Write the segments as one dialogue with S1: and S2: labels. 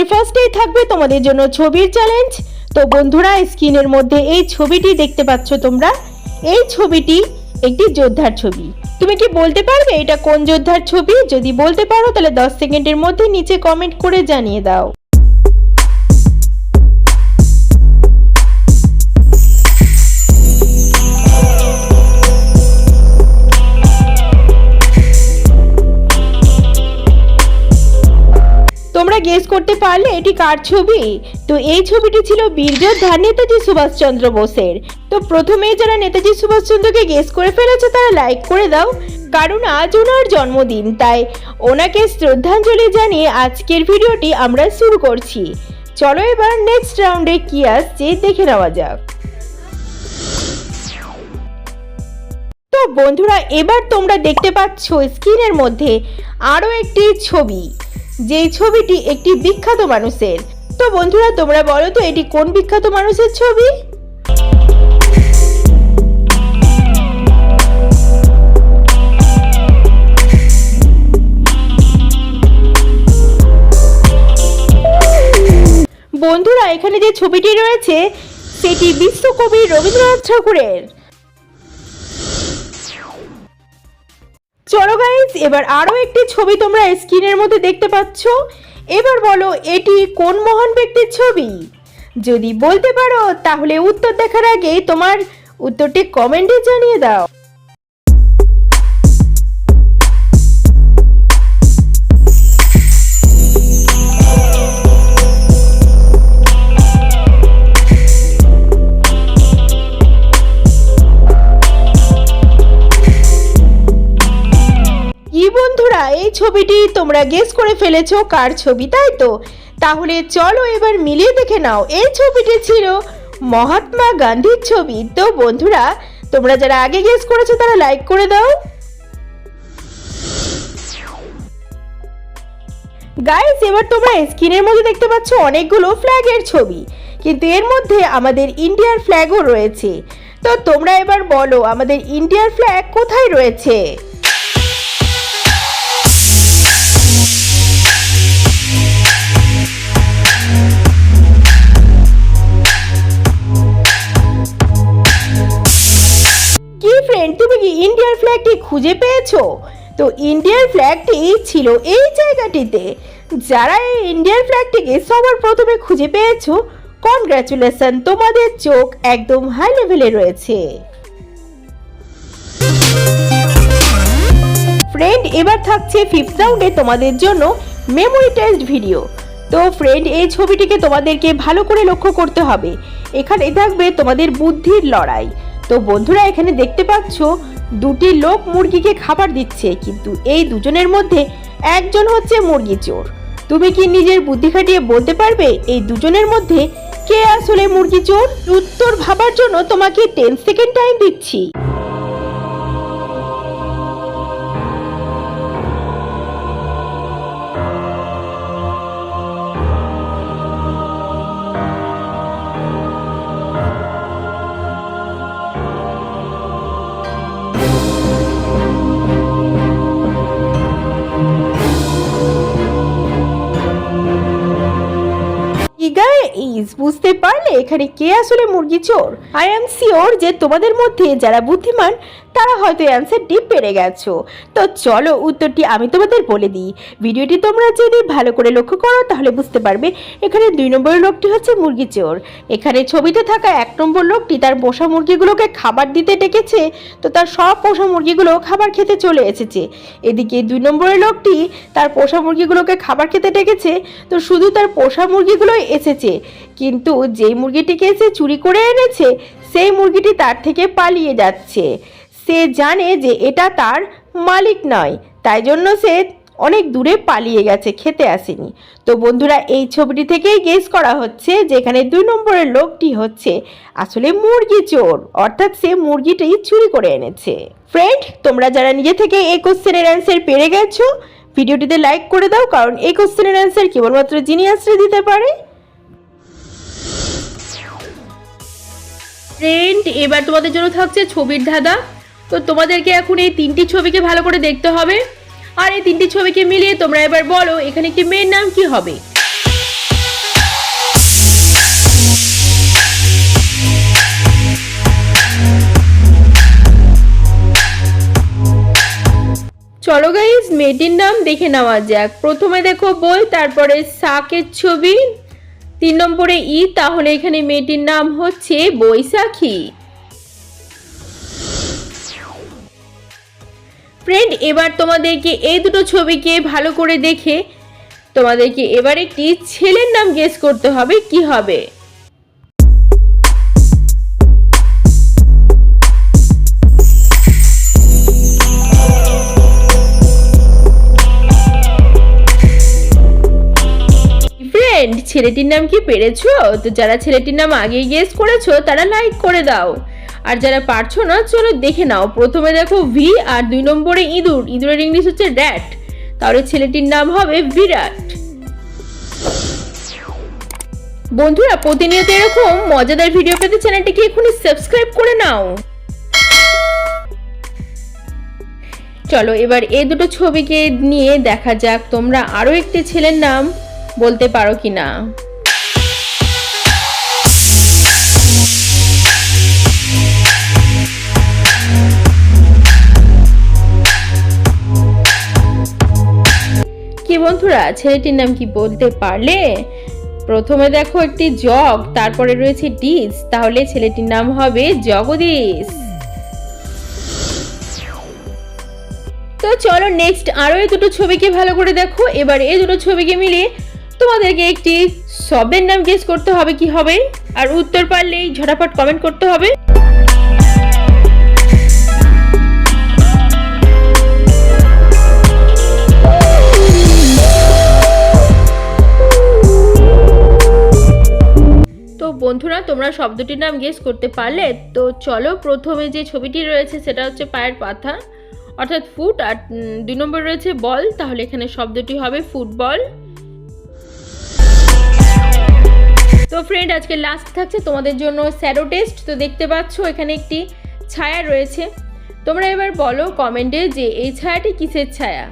S1: Friend first day থাকবে তোমাদের জন্য ছবির চ্যালেঞ্জ তো বন্ধুরা, স্ক্রিনের মধ্যে এই ছবিটি দেখতে পাচ্ছ তোমরা। এই ছবিটি একটি যোদ্ধার ছবি। তুমি কি বলতে পারবে এটা কোন যোদ্ধার ছবি? যদি বলতে পারো, তাহলে দশ সেকেন্ডের মধ্যে নিচে কমেন্ট করে জানিয়ে দাও। গেস করতে পারলে এটি কার ছবি? তো এই ছবিটি ছিল বীর যোদ্ধা নেতাজি সুভাষচন্দ্র বোসের। তো প্রথমেই যারা নেতাজি সুভাষচন্দ্রকে গেস করে ফেলেছে, তারা লাইক করে দাও। কারণ আজ ওনার জন্মদিন, তাই ওনাকে শ্রদ্ধাঞ্জলি জানিয়ে আজকের ভিডিওটি আমরা শুরু করছি। চলো এবার নেক্সট রাউন্ডে কি আসছে দেখে নেওয়া যাক। তো বন্ধুরা, এবার তোমরা দেখতে পাচ্ছ স্ক্রিনের মধ্যে আরও একটি ছবি। যেই ছবিটি একটি বিখ্যাত মানুষের। তো বন্ধুরা, তোমরা বলো তো, এটি কোন বিখ্যাত মানুষের ছবি? বন্ধুরা, এখানে যে ছবিটি রয়েছে, সেটি বিশ্বকবি রবীন্দ্রনাথ ঠাকুরের। চলো গাইজ এবার আরও একটি ছবি তোমরা স্ক্রিনের মধ্যে দেখতে পাচ্ছ। এবার বলো, এটি কোন মহান ব্যক্তির ছবি? যদি বলতে পারো, তাহলে উত্তর দেখার আগে তোমার উত্তরটি কমেন্টে জানিয়ে দাও। বন্ধুরা, এই ছবিটি তোমরা গেস করে ফেলেছো কার ছবি, তাই তো? তাহলে চলো এবার মিলিয়ে দেখে নাও, এই ছবিটি ছিল মহাত্মা গান্ধীর ছবি। তো বন্ধুরা, তোমরা যারা আগে গেস করেছ তারা লাইক করে দাও। গাইস এবার তোমরা স্ক্রিনের মধ্যে দেখতে পাচ্ছ অনেকগুলো ফ্ল্যাগের ছবি, কিন্তু এর মধ্যে আমাদের ইন্ডিয়ার ফ্ল্যাগও রয়েছে। তো তোমরা এবার বলো, আমাদের ইন্ডিয়ার ফ্ল্যাগ কোথায় রয়েছে? ফ্রেন্ড তুমি কি ইন্ডিয়ার ফ্ল্যাগটি খুঁজে পেয়েছ? তো ইন্ডিয়ার ফ্ল্যাগটি ছিল এই জায়গাটিতে। যারা এই ইন্ডিয়ার ফ্ল্যাগটিকে সবার প্রথমে খুঁজে পেয়েছ কনগ্রাচুলেশন তোমাদের চোখ একদম হাই লেভেলে রয়েছে। ফ্রেন্ড এবার থাকছে ফিফথ রাউন্ডে তোমাদের জন্য মেমোরি টেস্ট ভিডিও তো ফ্রেন্ড এই ছবিটিকে তোমাদেরকে ভালো করে লক্ষ্য করতে হবে। এখানে থাকবে তোমাদের বুদ্ধির লড়াই। তো বন্ধুরা এখানে দেখতে পাচ্ছ, দুটি লোক মুরগিকে খাবার দিচ্ছে, কিন্তু এই দুজনের মধ্যে একজন হচ্ছে মুরগি চোর। তুমি কি নিজের বুদ্ধি খাটিয়ে বলতে পারবে, এই দুজনের মধ্যে কে আসলে মুরগি চোর? উত্তর ভাবার জন্য তোমাকে টেন সেকেন্ড টাইম দিচ্ছি। গাইস বুঝতে পারলে এখানে কে আসলে মুরগি চোর? আই এম শিওর যে তোমাদের মধ্যে যারা বুদ্ধিমান তারা হয়তো অ্যান্সারটি পেরে গেছো। তো চলো উত্তরটি আমি তোমাদের বলে দিই। ভিডিওটি তোমরা যদি ভালো করে লক্ষ্য করো, তাহলে বুঝতে পারবে এখানে দুই নম্বর লোকটি হচ্ছে মুরগি চোর। এখানে ছবিতে থাকা এক নম্বর লোকটি তার পোষা মুরগিগুলোকে খাবার দিতে ডেকেছে, তো তার সব পোষা মুরগিগুলো খাবার খেতে চলে এসেছে। এদিকে দুই নম্বরের লোকটি তার পোষা মুরগিগুলোকে খাবার খেতে ডেকেছে, তো শুধু তার পোষা মুরগিগুলোই এসেছে। কিন্তু যেই মুরগিটিকে সে চুরি করে এনেছে, সেই মুরগিটি তার থেকে পালিয়ে যাচ্ছে। সে জানে যে এটা তার মালিক নয়। তাই জন্য সে অনেক দূরে পালিয়ে গেছে, খেতে আসেনি। তো বন্ধুরা, এই ছবিটি থেকেই গেস করা হচ্ছে যে এখানে দুই নম্বরের লোকটি হচ্ছে আসলে মুরগি চোর, অর্থাৎ সে মুরগিটি চুরি করে এনেছে। ফ্রেন্ড তোমরা যারা নিজে থেকে এই কোশ্চেনের অ্যান্সার পেরে গেছো, ভিডিওটিতে লাইক করে দাও, কারণ এই কোশ্চেনের অ্যান্সার কেবলমাত্র জিনিয়াসরা দিতে পারে। ফ্রেন্ড এবার তোমাদের জন্য থাকছে ছবির ধাঁধা। তো তোমাদেরকে এখন এই তিনটি ছবিকে ভালো করে দেখতে হবে। আর এই তিনটি ছবিকে মিলিয়ে তোমরা এবার বলো, এখানে একটি মেয়ের নাম কি হবে? চলো গাইজ মেয়েটির নাম দেখে নেওয়া যাক। প্রথমে দেখো বই, তারপরে শাকের ছবি, তিন নম্বরে ই, তাহলে এখানে মেয়েটির নাম হচ্ছে বৈশাখী। ফ্রেন্ড এবার তোমাদেরকে এই দুটো ছবিকে ভালো করে দেখে তোমাদেরকে এবার একটি ছেলের নাম গেস করতে হবে, কি হবে? ফ্রেন্ড ছেলেটির নাম কি পেরেছ? তো যারা ছেলেটির নাম আগেই গেস করেছ, তারা লাইক করে দাও। আর যারা পারছ না, চলো দেখে নাও। প্রথমে দেখো ভি আর দুই নম্বরে ইঁদুর। ইঁদুরের ইংলিশ হচ্ছে র্যাট। তাহলে ছেলেটির নাম হবে বিরাট। বন্ধুরা, প্রতিনিয়ত এরকম মজাদার ভিডিও পেতে চ্যানেলটিকে এখনই সাবস্ক্রাইব করে নাও। চলো, এবার এই দুটো ছবিকে নিয়ে দেখা যাক তোমরা আরও একটি ছেলের নাম বলতে পারো কি না বন্ধুরা, ছেলেটির নাম কি বলতে পারলে? প্রথমে দেখো একটি জগ, তারপরে রয়েছে ডিস। তাহলে ছেলেটির নাম হবে জগদীশ। তো চলো নেক্সট আরও এই দুটো ছবিকে ভালো করে দেখো। এবার এই দুটো ছবিকে মিলে তোমাদেরকে একটি শব্দের নাম গেস করতে হবে, কি হবে? আর উত্তর পারলেই ঝটাফট কমেন্ট করতে হবে। বন্ধুরা, তোমরা শব্দটির নাম গেস করতে পারলে, তো চলো প্রথমে যে ছবিটি রয়েছে সেটা হচ্ছে পায়ের পাথা অর্থাৎ ফুট আর দুই নম্বর রয়েছে বল তাহলে এখানে শব্দটি হবে ফুটবল তো ফ্রেন্ড আজকে লাস্ট থাকছে তোমাদের জন্য স্যারো টেস্ট তো দেখতে পাচ্ছ এখানে একটি ছায়া রয়েছে। তোমরা এবার বলো কমেন্টে যে এই ছায়াটি কিসের ছায়া?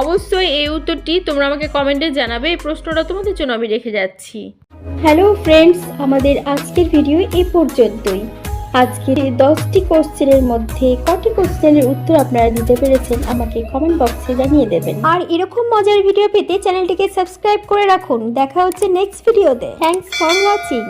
S1: অবশ্যই এই উত্তরটি তোমরা আমাকে কমেন্টে জানাবে, এই প্রশ্নটা তোমাদের জন্য আমি রেখে যাচ্ছি।
S2: হ্যালো ফ্রেন্ডস আমাদের আজকের ভিডিও এ পর্যন্তই। আজকের এই দশটি কোশ্চেনের মধ্যে কটি কোশ্চেনের উত্তর আপনারা দিতে পেরেছেন, আমাকে কমেন্ট বক্সে জানিয়ে দেবেন। আর এরকম মজার ভিডিও পেতে চ্যানেলটিকে সাবস্ক্রাইব করে রাখুন। দেখা হচ্ছে নেক্সট ভিডিওতে থ্যাংকস ফর ওয়াচিং